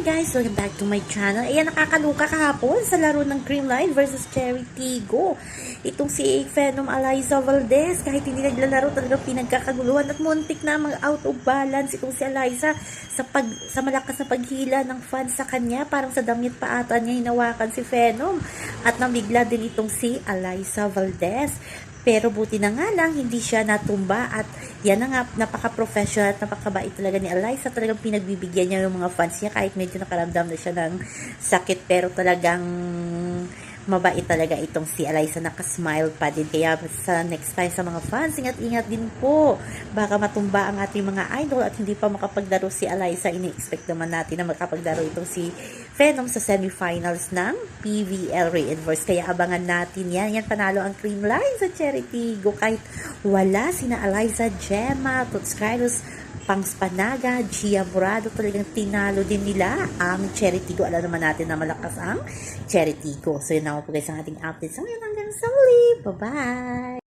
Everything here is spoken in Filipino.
Hi guys! Welcome back to my channel. Ayan, nakakaluka kahapon sa laro ng Creamline versus Cherry Tigo. Itong si Phenom Eliza Valdez, kahit hindi naglalaro talaga pinagkakaguluhan at muntik na mag out of balance itong si Eliza sa, pag, sa malakas na paghila ng fans sa kanya. Parang sa damit pa ata niya hinawakan si Phenom. At namigla din itong si Eliza Valdez. Pero buti na nga lang, hindi siya natumba at yan na nga, napaka-professional at napakabait talaga ni Eliza. Talagang pinagbibigyan niya yung mga fans niya kahit medyo nakaramdam na siya ng sakit. Pero talagang mabait talaga itong si Eliza. Nakasmile pa din. Kaya sa next time sa mga fans, ingat-ingat din po. Baka matumba ang ating mga idol at hindi pa makapaglaro si Eliza. Ini-expect naman natin na makapaglaro itong si Phenom sa semifinals ng PVL Reinverse. Kaya abangan natin yan. Yan panalo ang cream line sa Charity Go. Kahit wala sina Eliza, Gemma, Toots Carlos, Pangs Panaga, Gia Murado, talagang tinalo din nila ang Charity Go. Alam naman natin na malakas ang Charity Go. So yun naman po guys ang ating update. So ngayon hanggang sa muli. Bye-bye!